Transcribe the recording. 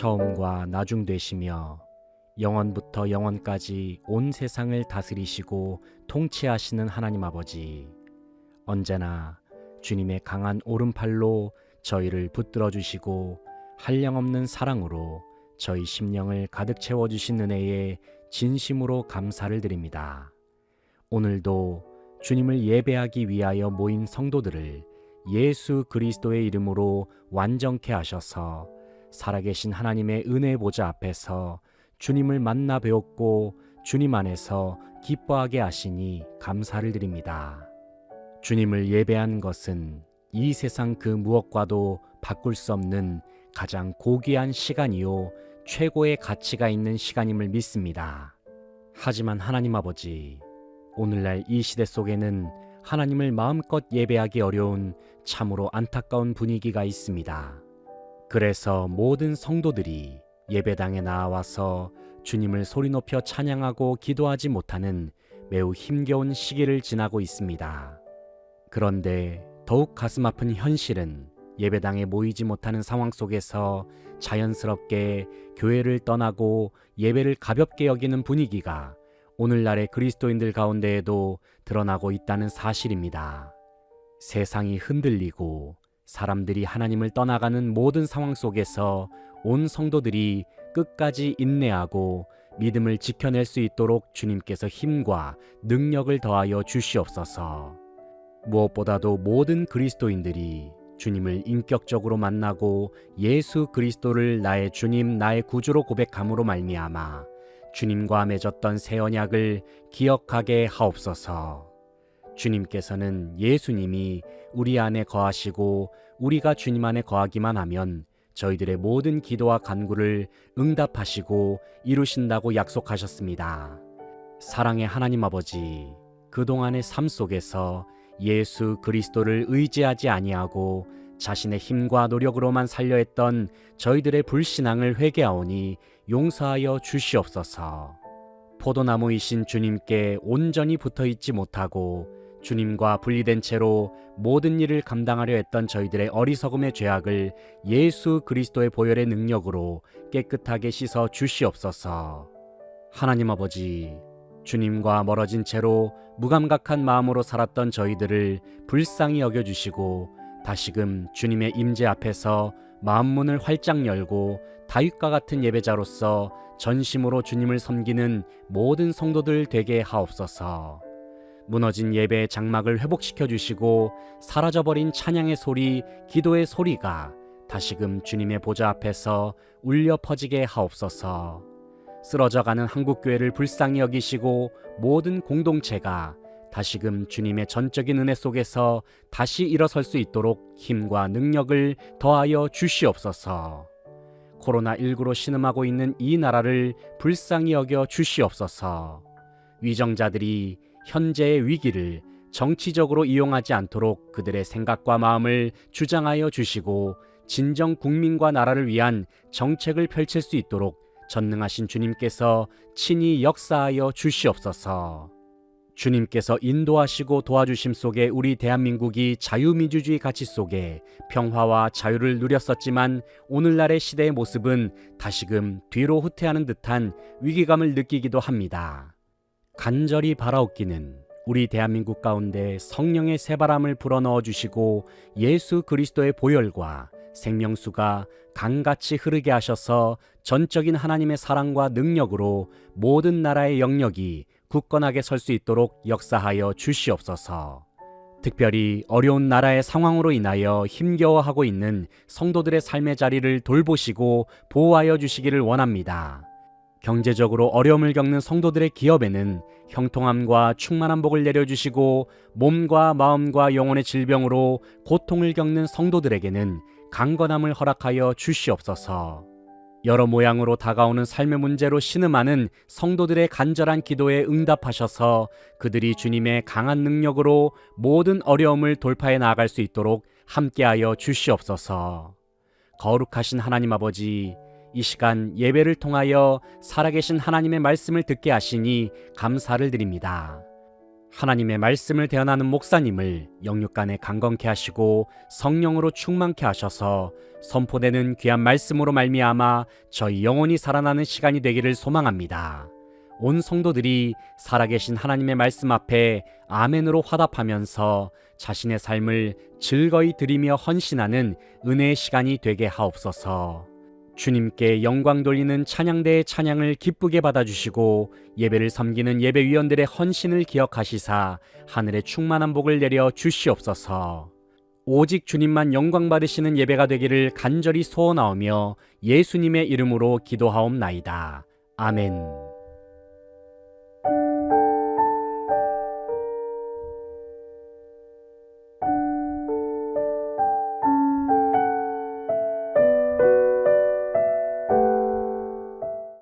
처음과 나중 되시며 영원부터 영원까지 온 세상을 다스리시고 통치하시는 하나님 아버지 언제나 주님의 강한 오른팔로 저희를 붙들어 주시고 한량없는 사랑으로 저희 심령을 가득 채워 주신 은혜에 진심으로 감사를 드립니다. 오늘도 주님을 예배하기 위하여 모인 성도들을 예수 그리스도의 이름으로 완전케 하셔서 살아계신 하나님의 은혜 보좌 앞에서 주님을 만나 배웠고 주님 안에서 기뻐하게 하시니 감사를 드립니다. 주님을 예배한 것은 이 세상 그 무엇과도 바꿀 수 없는 가장 고귀한 시간이요 최고의 가치가 있는 시간임을 믿습니다. 하지만 하나님 아버지, 오늘날 이 시대 속에는 하나님을 마음껏 예배하기 어려운 참으로 안타까운 분위기가 있습니다. 그래서 모든 성도들이 예배당에 나와서 주님을 소리 높여 찬양하고 기도하지 못하는 매우 힘겨운 시기를 지나고 있습니다. 그런데 더욱 가슴 아픈 현실은 예배당에 모이지 못하는 상황 속에서 자연스럽게 교회를 떠나고 예배를 가볍게 여기는 분위기가 오늘날의 그리스도인들 가운데에도 드러나고 있다는 사실입니다. 세상이 흔들리고 사람들이 하나님을 떠나가는 모든 상황 속에서 온 성도들이 끝까지 인내하고 믿음을 지켜낼 수 있도록 주님께서 힘과 능력을 더하여 주시옵소서. 무엇보다도 모든 그리스도인들이 주님을 인격적으로 만나고 예수 그리스도를 나의 주님, 나의 구주로 고백함으로 말미암아 주님과 맺었던 새 언약을 기억하게 하옵소서. 주님께서는 예수님이 우리 안에 거하시고 우리가 주님 안에 거하기만 하면 저희들의 모든 기도와 간구를 응답하시고 이루신다고 약속하셨습니다. 사랑의 하나님 아버지, 그동안의 삶 속에서 예수 그리스도를 의지하지 아니하고 자신의 힘과 노력으로만 살려 했던 저희들의 불신앙을 회개하오니 용서하여 주시옵소서. 포도나무이신 주님께 온전히 붙어 있지 못하고 주님과 분리된 채로 모든 일을 감당하려 했던 저희들의 어리석음의 죄악을 예수 그리스도의 보혈의 능력으로 깨끗하게 씻어 주시옵소서. 하나님 아버지, 주님과 멀어진 채로 무감각한 마음으로 살았던 저희들을 불쌍히 여겨 주시고 다시금 주님의 임재 앞에서 마음문을 활짝 열고 다윗과 같은 예배자로서 전심으로 주님을 섬기는 모든 성도들 되게 하옵소서. 무너진 예배의 장막을 회복시켜 주시고 사라져버린 찬양의 소리, 기도의 소리가 다시금 주님의 보좌 앞에서 울려 퍼지게 하옵소서. 쓰러져가는 한국교회를 불쌍히 여기시고 모든 공동체가 다시금 주님의 전적인 은혜 속에서 다시 일어설 수 있도록 힘과 능력을 더하여 주시옵소서. 코로나19로 신음하고 있는 이 나라를 불쌍히 여겨 주시옵소서. 위정자들이 현재의 위기를 정치적으로 이용하지 않도록 그들의 생각과 마음을 주장하여 주시고 진정 국민과 나라를 위한 정책을 펼칠 수 있도록 전능하신 주님께서 친히 역사하여 주시옵소서. 주님께서 인도하시고 도와주심 속에 우리 대한민국이 자유민주주의 가치 속에 평화와 자유를 누렸었지만 오늘날의 시대의 모습은 다시금 뒤로 후퇴하는 듯한 위기감을 느끼기도 합니다. 간절히 바라옵기는 우리 대한민국 가운데 성령의 새바람을 불어넣어 주시고 예수 그리스도의 보혈과 생명수가 강같이 흐르게 하셔서 전적인 하나님의 사랑과 능력으로 모든 나라의 영역이 굳건하게 설 수 있도록 역사하여 주시옵소서. 특별히 어려운 나라의 상황으로 인하여 힘겨워하고 있는 성도들의 삶의 자리를 돌보시고 보호하여 주시기를 원합니다. 경제적으로 어려움을 겪는 성도들의 기업에는 형통함과 충만한 복을 내려주시고 몸과 마음과 영혼의 질병으로 고통을 겪는 성도들에게는 강건함을 허락하여 주시옵소서. 여러 모양으로 다가오는 삶의 문제로 신음하는 성도들의 간절한 기도에 응답하셔서 그들이 주님의 강한 능력으로 모든 어려움을 돌파해 나아갈 수 있도록 함께하여 주시옵소서. 거룩하신 하나님 아버지, 이 시간 예배를 통하여 살아계신 하나님의 말씀을 듣게 하시니 감사를 드립니다. 하나님의 말씀을 대언하는 목사님을 영육간에 강건케 하시고 성령으로 충만케 하셔서 선포되는 귀한 말씀으로 말미암아 저희 영혼이 살아나는 시간이 되기를 소망합니다. 온 성도들이 살아계신 하나님의 말씀 앞에 아멘으로 화답하면서 자신의 삶을 즐거이 드리며 헌신하는 은혜의 시간이 되게 하옵소서. 주님께 영광 돌리는 찬양대의 찬양을 기쁘게 받아주시고 예배를 섬기는 예배위원들의 헌신을 기억하시사 하늘의 충만한 복을 내려 주시옵소서. 오직 주님만 영광 받으시는 예배가 되기를 간절히 소원하오며 예수님의 이름으로 기도하옵나이다. 아멘.